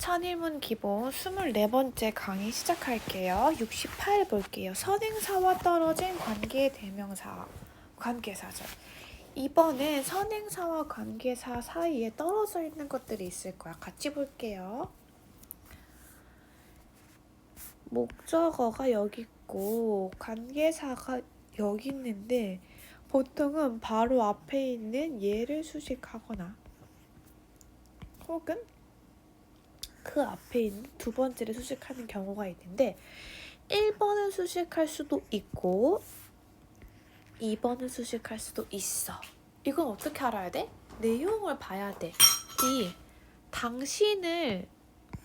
천일문 기본 24번째 강의 시작할게요. 68 볼게요. 선행사와 떨어진 관계 대명사, 관계사절. 이번엔 선행사와 관계사 사이에 떨어져 있는 것들이 있을 거야. 같이 볼게요. 목적어가 여기 있고 관계사가 여기 있는데 보통은 바로 앞에 있는 얘를 수식하거나 혹은 그 앞에 있는 두 번째를 수식하는 경우가 있는데 1번을 수식할 수도 있고 2번을 수식할 수도 있어. 이건 어떻게 알아야 돼? 내용을 봐야 돼. 이 당신을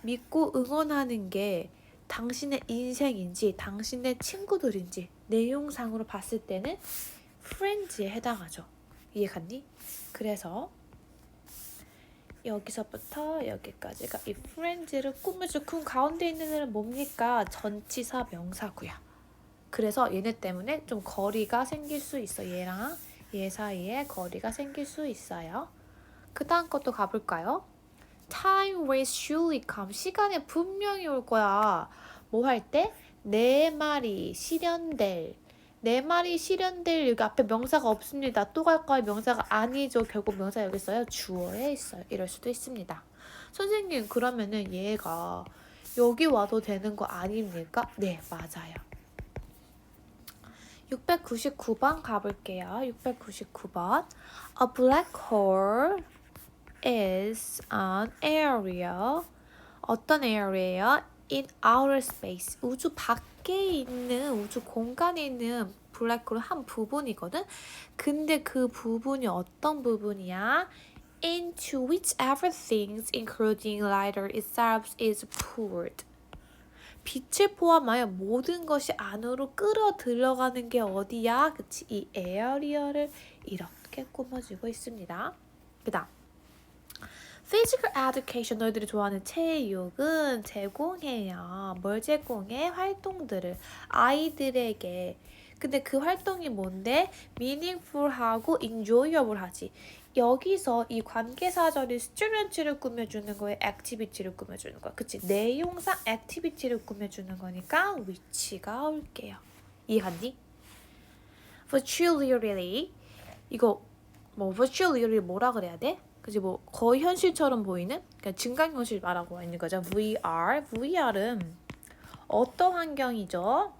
믿고 응원하는 게 당신의 인생인지 당신의 친구들인지 내용상으로 봤을 때는 friends에 해당하죠. 이해 갔니? 그래서 여기서부터 여기까지가 이 friends를 꾸며주고 가운데 있는 애는 뭡니까? 전치사 명사고요. 그래서 얘네 때문에 좀 거리가 생길 수 있어. 얘랑 얘 사이에 거리가 생길 수 있어요. 그 다음 것도 가볼까요? Time will surely come. 시간에 분명히 올 거야. 뭐 할 때? 내 말이 실현될. 내 말이 실현될 여기 앞에 명사가 없습니다. 또 갈까요? 명사가 아니죠. 결국 명사 여기 있어요. 주어에 있어요. 이럴 수도 있습니다. 선생님 그러면은 얘가 여기 와도 되는 거 아닙니까? 네 맞아요. 699번 가볼게요. 699번 A black hole is an area 어떤 area예요? in outer space 우주 밖 에 있는 우주 공간에 있는 블랙홀은 한 부분이거든. 근데 그 부분이 어떤 부분이야? into whichever things including lighter itself is poured. 빛을 포함하여 모든 것이 안으로 끌어 들어가는 게 어디야? 그치? 이 에어리어를 이렇게 꾸며주고 있습니다. 그 다음. Physical Education 너희들이 좋아하는 체육은 제공해요. 뭘 제공해? 활동들을 아이들에게. 근데 그 활동이 뭔데? meaningful하고 enjoyable 하지. 여기서 이 관계사절이 스튜던트를 꾸며주는 거에 액티비티를 꾸며주는 거야. 그치? 내용상 액티비티를 꾸며주는 거니까 위치가 올게요. 이해갔니? virtually 이거 뭐 virtually 뭐라 그래야 돼? 그지 뭐 거의 현실처럼 보이는 그러니까 증강현실 말하고 있는 거죠. VR, VR은 어떤 환경이죠?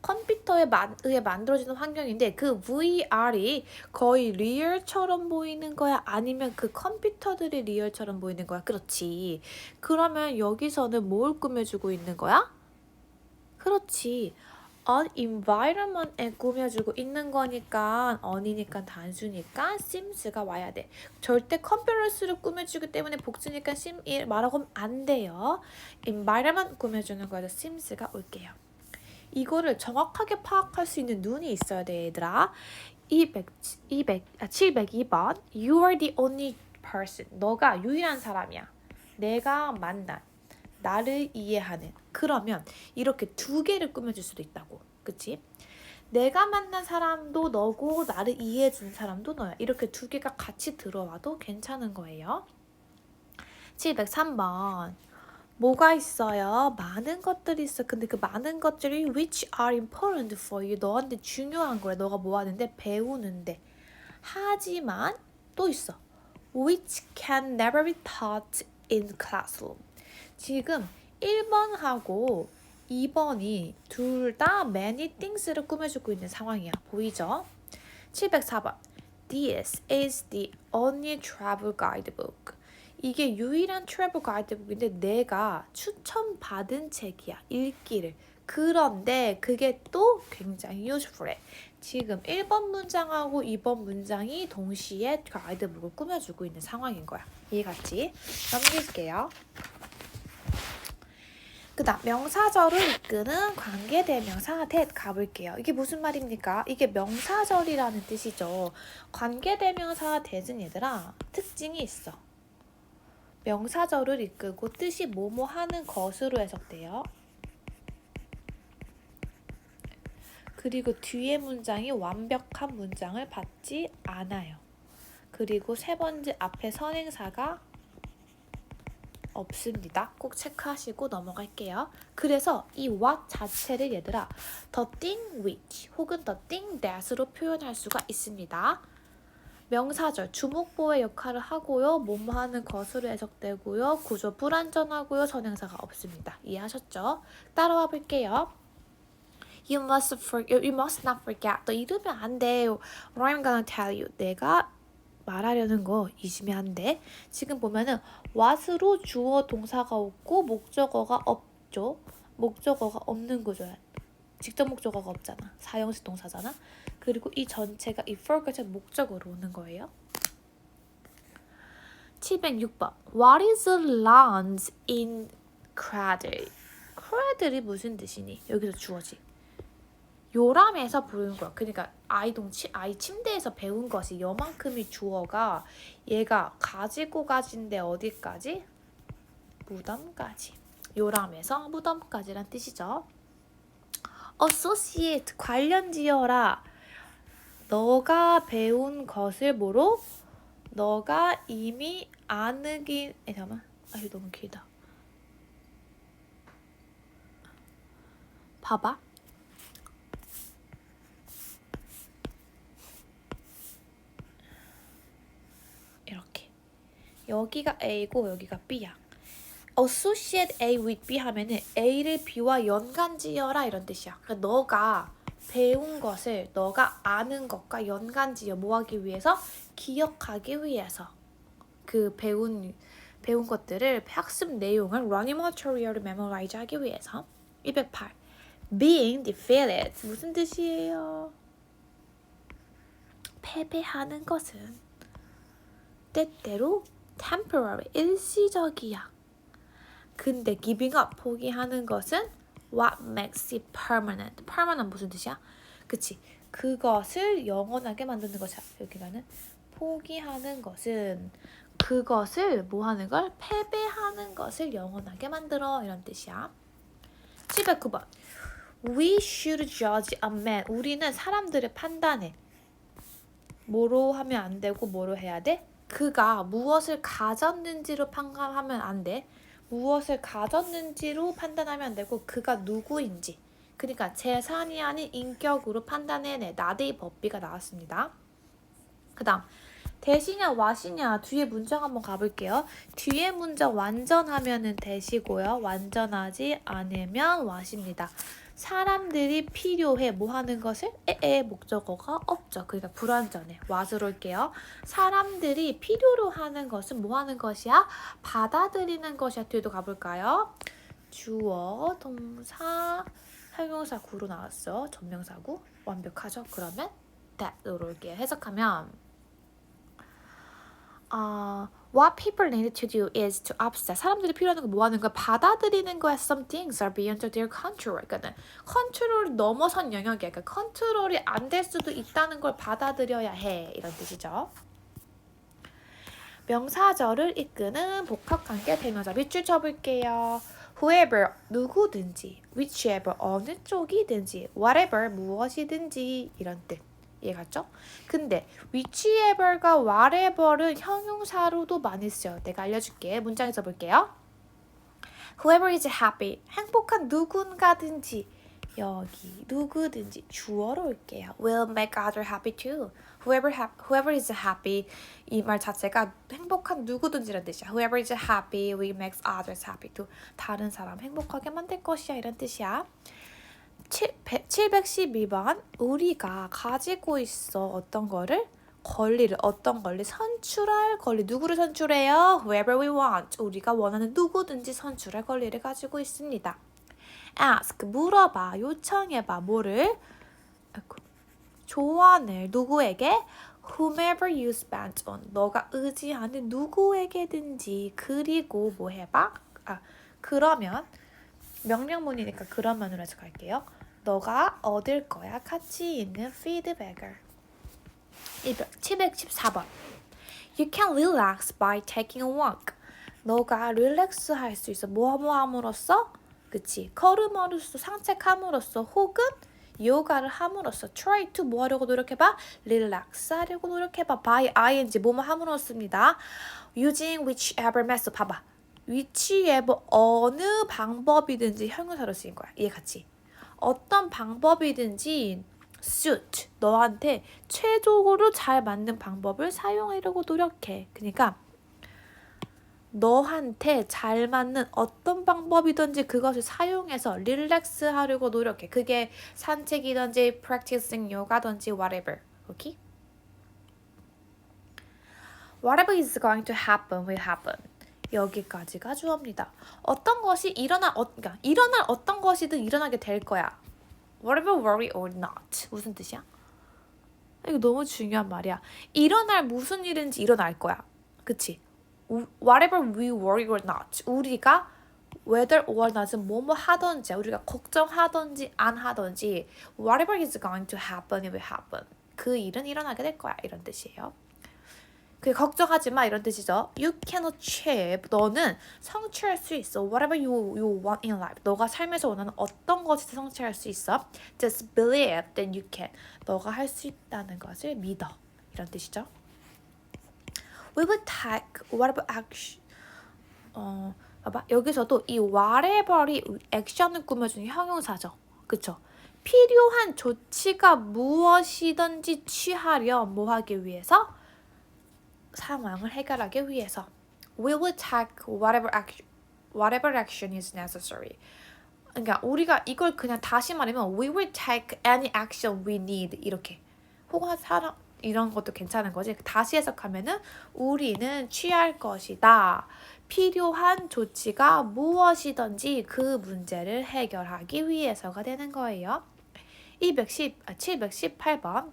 컴퓨터에 만, 의해 만들어지는 환경인데 그 VR이 거의 리얼처럼 보이는 거야? 아니면 그 컴퓨터들이 리얼처럼 보이는 거야? 그렇지. 그러면 여기서는 뭘 꾸며주고 있는 거야? 그렇지. On environment에 꾸며주고 있는 거니까 on이니까 단수니까 sims가 와야 돼. 절대 컴퓨터스를 꾸며주기 때문에 복수니까 sim 말하고 안 돼요. environment 꾸며주는 거에서 sims가 올게요. 이거를 정확하게 파악할 수 있는 눈이 있어야 돼, 얘들아. 200, 200, 아, 702번. You are the only person. 너가 유일한 사람이야. 내가 만난, 나를 이해하는. 그러면 이렇게 두 개를 꾸며줄 수도 있다고. 그치? 내가 만난 사람도 너고, 나를 이해해주는 사람도 너야. 이렇게 두 개가 같이 들어와도 괜찮은 거예요. 703번. 뭐가 있어요? 많은 것들이 있어. 근데 그 많은 것들이 which are important for you. 너한테 중요한 거래. 너가 뭐 하는데? 배우는데. 하지만 또 있어. which can never be taught in classroom. 지금 1번하고 2번이 둘 다 many things를 꾸며주고 있는 상황이야. 보이죠? 704번. This is the only travel guidebook. 이게 유일한 트래블 가이드북인데 내가 추천받은 책이야. 읽기를. 그런데 그게 또 굉장히 useful해. 지금 1번 문장하고 2번 문장이 동시에 가이드북을 꾸며주고 있는 상황인 거야. 이해갔지? 넘길게요. 그 다음 명사절을 이끄는 관계대명사 that 가볼게요. 이게 무슨 말입니까? 이게 명사절이라는 뜻이죠. 관계대명사 that은 얘들아 특징이 있어. 명사절을 이끌고 뜻이 뭐뭐 하는 것으로 해석돼요. 그리고 뒤에 문장이 완벽한 문장을 받지 않아요. 그리고 세 번째 앞에 선행사가 없습니다. 꼭 체크하시고 넘어갈게요. 그래서 이 what 자체를 얘들아 the thing which 혹은 the thing that으로 표현할 수가 있습니다. 명사절 주목보의 역할을 하고요. 뭐뭐 하는 것으로 해석되고요. 구조 불완전하고요. 선행사가 없습니다. 이해하셨죠? 따라와 볼게요. You must for, you must not forget. 너 잃으면 안 돼요. What I'm gonna tell you. 내가 말하려는 거안 돼. 지금 보면은 what으로 주어 동사가 없고 목적어가 없죠. 목적어가 없는 구조야. 직접 목적어가 없잖아. 사형식 동사잖아. 그리고 이 전체가 이 forget의 목적으로 오는 거예요. 706번. What is a lounge in cradle? cradle이 무슨 뜻이니? 여기서 주어지. 요람에서 부르는 거야. 그러니까 아이 동 치 아이 침대에서 배운 것이 요만큼이 주어가 얘가 가지고 가진데 어디까지? 무덤까지. 요람에서 무덤까지란 뜻이죠. associate 관련 지어라. 너가 배운 것을 뭐로? 너가 이미 아느긴 에 잠깐만. 아 이거 너무 길다. 봐봐. 이렇게. 여기가 A고 여기가 B야. associate A with B 하면은 A를 B와 연관지어라 이런 뜻이야. 그러니까 너가 배운 것을 너가 아는 것과 연관지어 뭐하기 위해서 기억하기 위해서 그 배운 배운 것들을 학습 내용을 running material을 memorize 하기 위해서 208 being defeated 무슨 뜻이에요? 패배하는 것은 때때로 temporary 일시적이야. 근데 giving up 포기하는 것은 what makes it permanent. permanent 무슨 뜻이야? 그치? 그것을 영원하게 만드는 것이야. 여기가는 포기하는 것은 그것을 뭐 하는 걸? 패배하는 것을 영원하게 만들어 이런 뜻이야. 709번. We should judge a man. 우리는 사람들을 판단해. 뭐로 하면 안 되고 뭐로 해야 돼? 그가 무엇을 가졌는지로 판단하면 안 돼. 무엇을 가졌는지로 판단하면 안 되고 그가 누구인지. 그러니까 재산이 아닌 인격으로 판단해내. 나데이 법비가 나왔습니다. 그 다음 대시냐 와시냐 뒤에 문장 한번 가볼게요. 뒤에 문장 완전하면은 대시고요. 완전하지 않으면 와십니다. 사람들이 필요해 뭐 하는 것을 에에 목적어가 없죠. 그러니까 불완전해. 와스로 올게요. 사람들이 필요로 하는 것은 뭐 하는 것이야? 받아들이는 것이야. 뒤에도 가볼까요? 주어, 동사, 형용사 구로 나왔어. 전명사 구. 완벽하죠? 그러면 that으로 올게요. 해석하면 어, what people need to do is to upset. 사람들이 필요한 건 뭐 하는 거야? 받아들이는 거야. Some things are beyond their control. 그러니까 컨트롤 넘어선 영역이야. 그러니까 컨트롤이 안 될 수도 있다는 걸 받아들여야 해. 이런 뜻이죠. 명사절을 이끄는 복합관계 대명사 밑줄 쳐볼게요. whoever 누구든지, whichever 어느 쪽이든지, whatever 무엇이든지 이런 뜻. 이해갔죠? 근데 whichever과 whatever은 형용사로도 많이 써요. 내가 알려줄게. 문장에 써볼게요. Whoever is happy. 행복한 누군가든지 여기 누구든지 주어로 올게요. Will make other happy too. Whoever ha- whoever is happy 이 말 자체가 행복한 누구든지란 뜻이야. Whoever is happy will make others happy too. 다른 사람 행복하게 만들 것이야 이런 뜻이야. 712번 우리가 가지고 있어 어떤 거를? 권리를. 어떤 권리? 선출할 권리. 누구를 선출해요? Whoever we want. 우리가 원하는 누구든지 선출할 권리를 가지고 있습니다. Ask. 물어봐. 요청해봐. 뭐를? 조언을 누구에게? Whomever you spend on. 너가 의지하는 누구에게든지. 그리고 뭐 해봐? 아 그러면 명령문이니까 그러면으로 해서 갈게요. 너가 얻을 거야 가치 있는 피드백을. 714번. You can relax by taking a walk. 너가 릴렉스 할 수 있어. 뭐뭐 함으로써? 그치. 걸음으로써 산책함으로써 혹은 요가를 함으로써 try to 뭐 하려고 노력해봐? relax 하려고 노력해봐. by ing 뭐뭐 함으로써입니다. using whichever method 봐봐. 위치에 뭐 어느 방법이든지 형용사로 쓰인 거야. 이해 같이. 어떤 방법이든지 suit 너한테 최적으로 잘 맞는 방법을 사용하려고 노력해. 그러니까 너한테 잘 맞는 어떤 방법이든지 그것을 사용해서 릴렉스 하려고 노력해. 그게 산책이든지 practicing yoga든지 whatever. 오케이? Whatever is going to happen will happen. 여기까지가 주어입니다. 어떤 것이 일어나 어, 그러니까 일어날 어떤 것이든 일어나게 될 거야. Whatever worry or not. 무슨 뜻이야? 이거 너무 중요한 말이야. 일어날 무슨 일인지 일어날 거야. 그치? Whatever we worry or not. 우리가 whether or not은 뭐뭐 하던지 우리가 걱정하던지 안 하던지 whatever is going to happen it will happen. 그 일은 일어나게 될 거야. 이런 뜻이에요. 그 걱정하지 마 이런 뜻이죠. You can achieve. 너는 성취할 수 있어. Whatever you you want in life. 너가 삶에서 원하는 어떤 것이든 성취할 수 있어. Just believe that you can. 너가 할 수 있다는 것을 믿어. 이런 뜻이죠. We will take whatever action. 어, 봐봐. 여기서도 이 whatever이 액션을 꾸며주는 형용사죠. 그쵸? 필요한 조치가 무엇이든지 취하려 뭐 하기 위해서 상황을 해결하기 위해서 will take whatever action whatever action is necessary. 그러니까 우리가 이걸 그냥 다시 말하면 we will take any action we need 이렇게 혹은 사람 이런 것도 괜찮은 거지. 다시 해석하면은 우리는 취할 것이다. 필요한 조치가 무엇이든지 그 문제를 해결하기 위해서가 되는 거예요. 210, 아, 718번.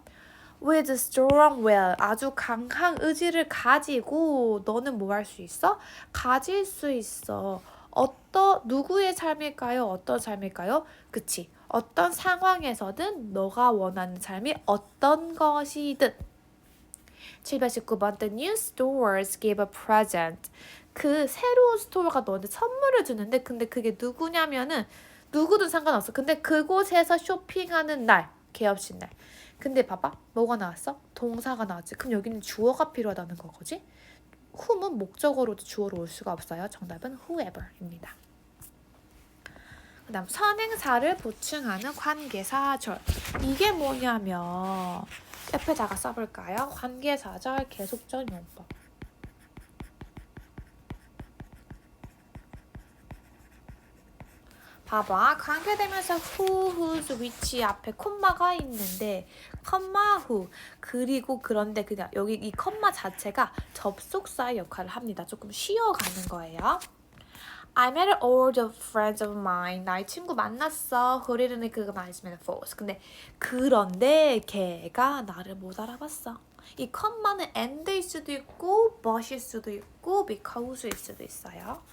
With strong will 아주 강한 의지를 가지고 너는 뭐 할 수 있어? 가질 수 있어. 어떤 누구의 삶일까요? 어떤 삶일까요? 그치. 어떤 상황에서든 너가 원하는 삶이 어떤 것이든 719번 The new stores give a present 그 새로운 스토어가 너한테 선물을 주는데 근데 그게 누구냐면은 누구든 상관없어 근데 그곳에서 쇼핑하는 날 개업식 날 근데 봐봐. 뭐가 나왔어? 동사가 나왔지. 그럼 여기는 주어가 필요하다는 거거지? whom은 목적어로 주어로 올 수가 없어요. 정답은 whoever입니다. 그 다음 선행사를 보충하는 관계사절. 이게 뭐냐면 옆에다가 써볼까요? 관계사절 계속적 용법 봐봐 관계되면서 who, whose, which 앞에 콤마가 있는데 컴마 후 그리고 그런데 그냥 여기 이 컴마 자체가 접속사의 역할을 합니다. 조금 쉬어가는 거예요. I met an old friend of mine. 나의 친구 만났어. 그리는 그거 말했으면 false. 근데 그런데 걔가 나를 못 알아봤어. 이 컴마는 and일 수도 있고 but일 수도 있고 because일 수도 있어요.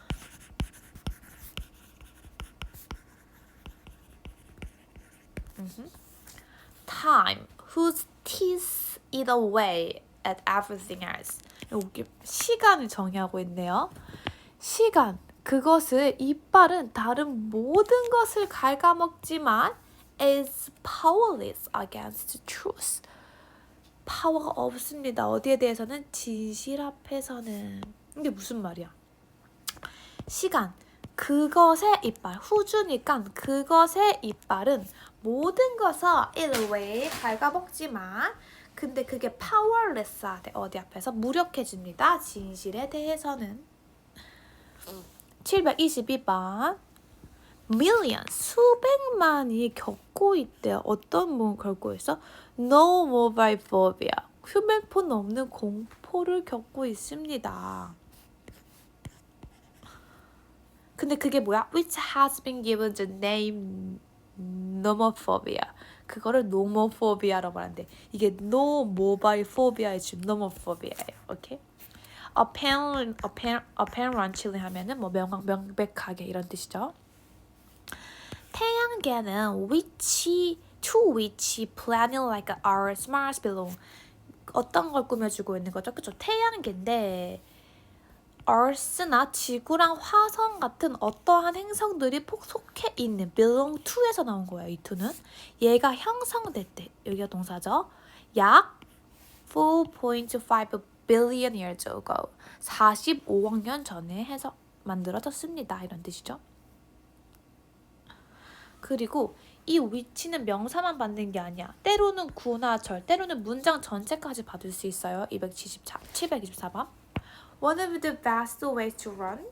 Time whose teeth eat away at everything else. 여기 시간을 정의하고 있네요. 시간 그것을 이빨은 다른 모든 것을 갉아먹지만 is powerless against truth. 파워가 없습니다. 어디에 대해서는 진실 앞에서는 이게 무슨 말이야? 시간 그것의 이빨 후주니까 그것의 이빨은 모든 것을 in a way 갉아먹지만 근데 그게 powerless하대 어디 앞에서 무력해집니다. 진실에 대해서는 722번 million 수백만이 겪고 있대요. 어떤 분 겪고 있어? No mobile phobia 휴대폰 없는 공포를 겪고 있습니다. 근데 그게 뭐야? Which has been given the name nomophobia. 그거를 nomophobia라고 하는데 이게 no mobile phobia의 줄 nomophobia예요. 오케이? apparent, apparent, apparently 하면은 뭐 명, 명백하게 이런 뜻이죠. 태양계는 which to which planet like our Mars belong 어떤 걸 꾸며주고 있는 거죠? 그쵸? 태양계인데 Earth나 지구랑 화성 같은 어떠한 행성들이 속해 있는 belong to에서 나온 거예요. 이 to는 얘가 형성될 때 여기가 동사죠. 약 4.5 billion years ago 45억 년 전에 해서 만들어졌습니다. 이런 뜻이죠. 그리고 이 위치는 명사만 받는 게 아니야. 때로는 구나 절, 때로는 문장 전체까지 받을 수 있어요. 274, 724번. One of the best ways to run.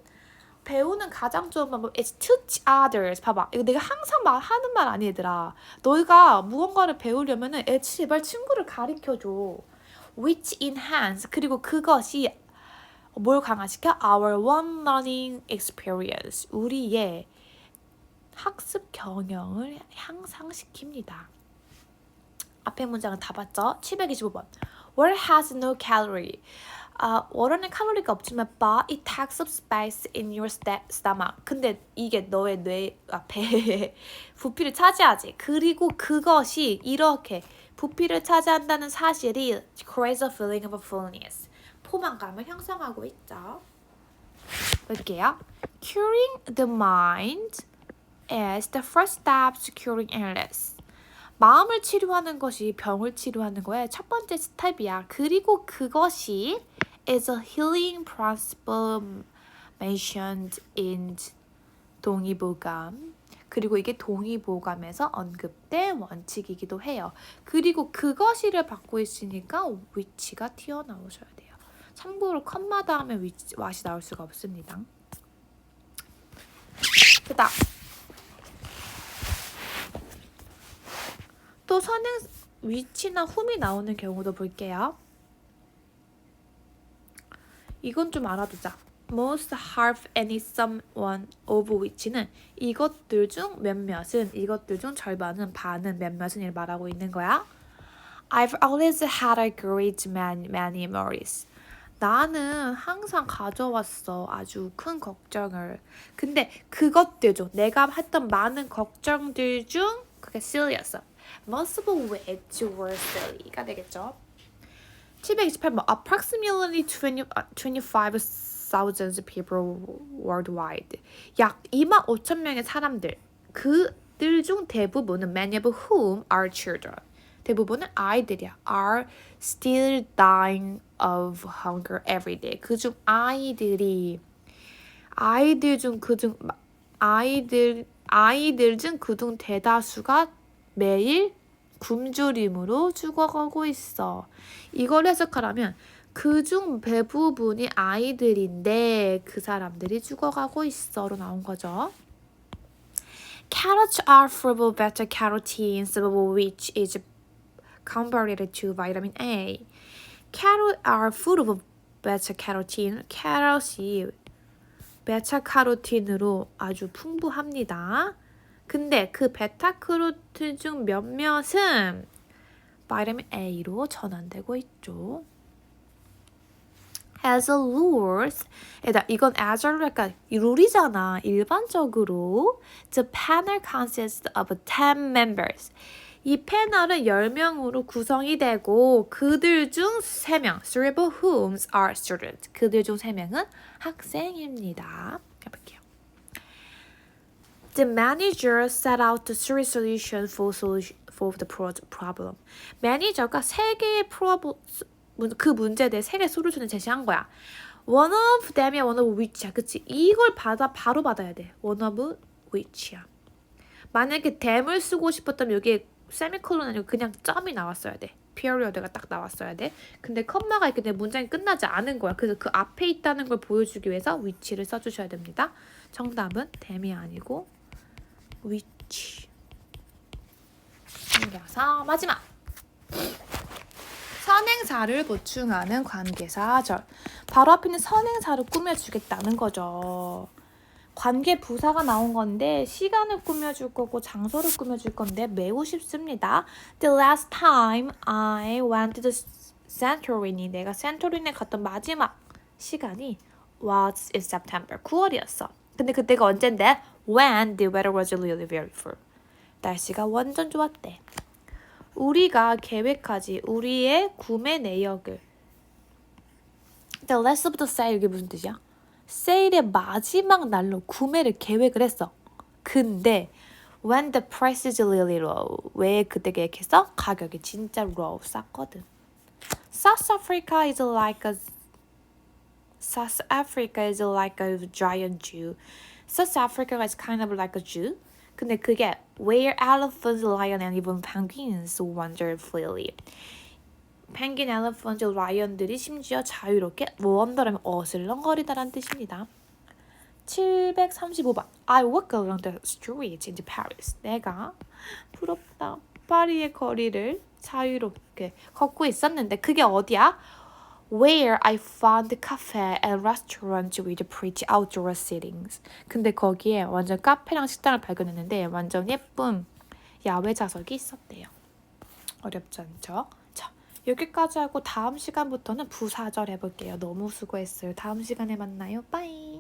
배우는 가장 좋은 방법 is teach others. 봐봐. 이거 내가 항상 말 하는 말 아니 얘들아. 너희가 무언가를 배우려면은 애 제발 친구를 가르쳐 줘. which enhance 그리고 그것이 뭘 강화시켜? Our one learning experience. 우리의 학습 경영을 향상시킵니다. 앞에 문장은 다 봤죠? 725번. Water has no calorie. 아, 워터는 칼로리가 없지만 but it takes up space in your stomach. 근데 이게 너의 뇌 아, 배에 부피를 차지하지. 그리고 그것이 이렇게 부피를 차지한다는 사실이 creates a feeling of fullness. 포만감을 형성하고 있죠. 볼게요. Curing the mind is the first step to curing illness. 마음을 치료하는 것이 병을 치료하는 거의 첫 번째 스텝이야. 그리고 그것이 is a healing principle mentioned in 동의보감. 그리고 이게 동의보감에서 언급된 원칙이기도 해요. 그리고 그것이를 받고 있으니까 위치가 튀어나오셔야 돼요. 참고로 컴마다 하면 위치, 왓이 나올 수가 없습니다. 그다음 또 선행 위치나 훔이 나오는 경우도 볼게요. 이건 좀 알아두자. Most, half, any, some, one, of which는 이것들 중 몇몇은 이것들 중 절반은 반은 몇몇은 을 말하고 있는 거야. I've always had a great many, many worries. 나는 항상 가져왔어 아주 큰 걱정을. 근데 그것들 중 내가 했던 많은 걱정들 중 그게 silly였어. Most of which were silly가 되겠죠. 728번 approximately 20, uh, 25,000 people worldwide. 약 2만 5천 명의 사람들. 그들 중 대부분은 many of whom are children. 대부분은 아이들이야. are still dying of hunger every day. 그중 아이들이 아이들 중 그중 아이들 아이들 중 그중 대다수가 매일 굶주림으로 죽어가고 있어. 이걸 해석하라면 그 중 대부분이 아이들인데 그 사람들이 죽어가고 있어로 나온 거죠. Carrots are of beta carotene, some of which is converted to vitamin A. Carrots are of beta carotene. 캐럿이 베타카로틴으로 아주 풍부합니다. 근데 그 베타카로틴 중 몇몇은 바이타민 A로 전환되고 있죠. as a. 에다 이건 as a 약간 룰이잖아. 일반적으로 the panel consists of 10 members. 이 패널은 10명으로 구성이 되고 그들 중 3명, three of whom are students. 그들 중 3명은 학생입니다. 해볼게요. The manager set out the three solutions for solution for the pro- problem. 매니저가 세 개의 프로브 그 문제에 대해 세 개의 솔루션을 제시한 거야. One of them이야, one of which야, 그치? 이걸 받아 바로 받아야 돼. One of which야. 만약에 them을 쓰고 싶었다면 여기에 세미콜론 아니고 그냥 점이 나왔어야 돼. period가 딱 나왔어야 돼. 근데 컴마가 있기 때문에 문장이 끝나지 않은 거야. 그래서 그 앞에 있다는 걸 보여주기 위해서 which를 써주셔야 됩니다. 정답은 them이 아니고 which. 넘겨서 마지막. 선행사를 보충하는 관계사절. 바로 앞에 있는 선행사를 꾸며주겠다는 거죠. 관계 부사가 나온 건데 시간을 꾸며줄 거고 장소를 꾸며줄 건데 매우 쉽습니다. The last time I went to Santorini. 내가 센토리니에 갔던 마지막 시간이 was in September. 9월이었어. 근데 그때가 언젠데 when the weather was really beautiful 날씨가 완전 좋았대. 우리가 계획하지 우리의 구매 내역을 The last of the sale 이게 무슨 뜻이야? 세일의 마지막 날로 구매를 계획을 했어. 근데 when the price is really low 왜 그때 계획했어? 가격이 진짜 low 쌌거든. South Africa is like a South Africa is like a giant zoo. South Africa is kind of like a zoo. 근데 그게 where elephants, lion, and even penguins wander freely. 펭귄, 엘리펀트, 라이언들이 심지어 자유롭게 원더라면 어슬렁거리다라는 뜻입니다. 735번 I walk along the streets in Paris. 내가 부럽다. 파리의 거리를 자유롭게 걷고 있었는데 그게 어디야? Where I found cafe and restaurant with pretty outdoor settings. 근데 거기에 완전 카페랑 식당을 발견했는데 완전 예쁜 야외 좌석이 있었대요. 어렵지 않죠? 자, 여기까지 하고 다음 시간부터는 부사절 해볼게요. 너무 수고했어요. 다음 시간에 만나요. 빠이.